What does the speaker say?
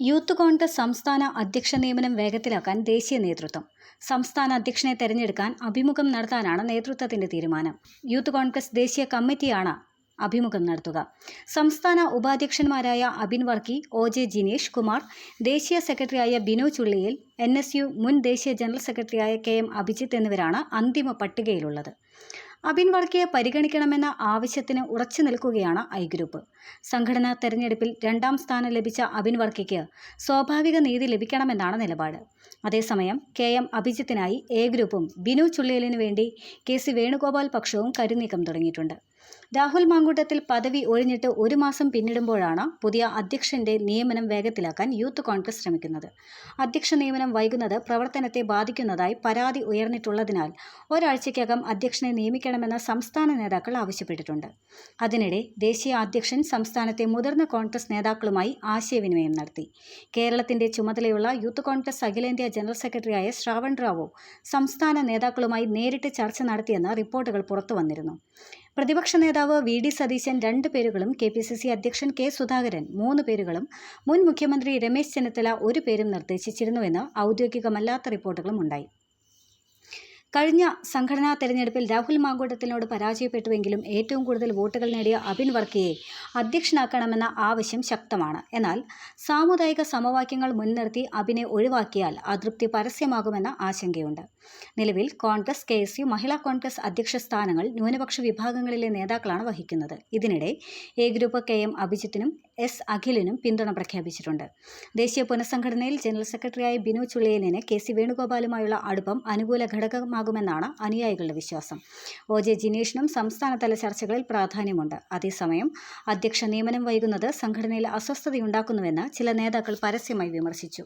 Youth Congress സംസ്ഥാന അധ്യക്ഷ നിയമനം വേഗത്തിലാക്കാൻ ദേശീയ നേതൃത്വം. സംസ്ഥാന അധ്യക്ഷനെ തെരഞ്ഞെടുക്കാൻ അഭിമുഖം നടത്താനാണ് നേതൃത്വത്തിന്റെ തീരുമാനം. യൂത്ത് കോൺഗ്രസ് ദേശീയ കമ്മിറ്റിയാണ് അഭിമുഖം നടത്തുക. സംസ്ഥാന ഉപാധ്യക്ഷന്മാരായ അബിൻ വർക്കി ഒ ജെ ജിനേഷ് കുമാർ ദേശീയ സെക്രട്ടറിയായ Binu Chulliyil N S U മുൻ ദേശീയ ജനറൽ സെക്രട്ടറിയായ കെ എം അഭിജിത്ത് എന്നിവരാണ് അന്തിമ പട്ടികയിലുള്ളത്. അബിൻ വർക്കിയെ പരിഗണിക്കണമെന്ന ആവശ്യത്തിന് ഉറച്ചു നിൽക്കുകയാണ് ഐ ഗ്രൂപ്പ്. സംഘടനാ തെരഞ്ഞെടുപ്പിൽ രണ്ടാം സ്ഥാനം ലഭിച്ച അബിൻ വർക്കിക്ക് സ്വാഭാവിക നീതി ലഭിക്കണമെന്നാണ് നിലപാട്. അതേസമയം കെ എം അഭിജിത്തിനായി എ ഗ്രൂപ്പും ബിനു ചുള്ളിയലിനു വേണ്ടി കെ സി വേണുഗോപാൽ പക്ഷവും കരുനീക്കം തുടങ്ങിയിട്ടുണ്ട്. രാഹുൽ മാങ്കൂട്ടത്തിൽ പദവി ഒഴിഞ്ഞിട്ട് ഒരു മാസം പിന്നിടുമ്പോഴാണ് പുതിയ അധ്യക്ഷന്റെ നിയമനം വേഗത്തിലാക്കാൻ യൂത്ത് കോൺഗ്രസ് ശ്രമിക്കുന്നത്. അധ്യക്ഷ നിയമനം വൈകുന്നത് പ്രവർത്തനത്തെ ബാധിക്കുന്നതായി പരാതി ഉയർന്നിട്ടുള്ളതിനാൽ ഒരാഴ്ചയ്ക്കകം അധ്യക്ഷനെ നിയമിക്കണമെന്ന് സംസ്ഥാന നേതാക്കൾ ആവശ്യപ്പെട്ടിട്ടുണ്ട്. അതിനിടെ ദേശീയ അധ്യക്ഷൻ സംസ്ഥാനത്തെ മുതിർന്ന കോൺഗ്രസ് നേതാക്കളുമായി ആശയവിനിമയം നടത്തി. കേരളത്തിന്റെ ചുമതലയുള്ള യൂത്ത് കോൺഗ്രസ് അഖിലേന്ത്യാ ജനറൽ സെക്രട്ടറിയായ ശ്രാവൺ റാവു സംസ്ഥാന നേതാക്കളുമായി നേരിട്ട് ചർച്ച നടത്തിയെന്ന് റിപ്പോർട്ടുകൾ പുറത്തുവന്നിരുന്നു പ്രതിപക്ഷ നേതാവ് വി ഡി സതീശൻ രണ്ട് പേരുകളും കെ പി സി സി അധ്യക്ഷൻ കെ സുധാകരൻ മൂന്ന് പേരുകളും മുൻ മുഖ്യമന്ത്രി രമേശ് ചെന്നിത്തല ഒരു പേരും നിർദ്ദേശിച്ചിരുന്നുവെന്ന് ഔദ്യോഗികമല്ലാത്ത റിപ്പോർട്ടുകളും ഉണ്ടായി. കഴിഞ്ഞ സംഘടനാ തെരഞ്ഞെടുപ്പിൽ രാഹുൽ മാങ്കൂട്ടത്തിനോട് പരാജയപ്പെട്ടുവെങ്കിലും ഏറ്റവും കൂടുതൽ വോട്ടുകൾ നേടിയ അബിൻ വർക്കിയെ അധ്യക്ഷനാക്കണമെന്ന ആവശ്യം ശക്തമാണ്. എന്നാൽ സാമുദായിക സമവാക്യങ്ങൾ മുൻനിർത്തി അബിനെ ഒഴിവാക്കിയാൽ അതൃപ്തി പരസ്യമാകുമെന്ന ആശങ്കയുണ്ട്. നിലവിൽ Congress K S U Mahila Congress അധ്യക്ഷ സ്ഥാനങ്ങൾ ന്യൂനപക്ഷ വിഭാഗങ്ങളിലെ നേതാക്കളാണ് വഹിക്കുന്നത്. ഇതിനിടെ എ ഗ്രൂപ്പ് കെ എം അഭിജിത്തിനും എസ് അഖിലിനും പിന്തുണ പ്രഖ്യാപിച്ചിട്ടുണ്ട്. ദേശീയ പുനഃസംഘടനയിൽ ജനറൽ സെക്രട്ടറിയായ ബിനു ചുള്ളിയലിന് കെ സി വേണുഗോപാലുമായുള്ള അടുപ്പം അനുകൂല ഘടകമാകുമെന്നാണ് അനുയായികളുടെ വിശ്വാസം. ഒ. ജെ. ജിനീഷിനും സംസ്ഥാനതല ചർച്ചകളിൽ പ്രാധാന്യമുണ്ട്. അതേസമയം അധ്യക്ഷ നിയമനം വൈകുന്നത് സംഘടനയിൽ അസ്വസ്ഥതയുണ്ടാക്കുന്നുവെന്ന് ചില നേതാക്കൾ പരസ്യമായി വിമർശിച്ചു.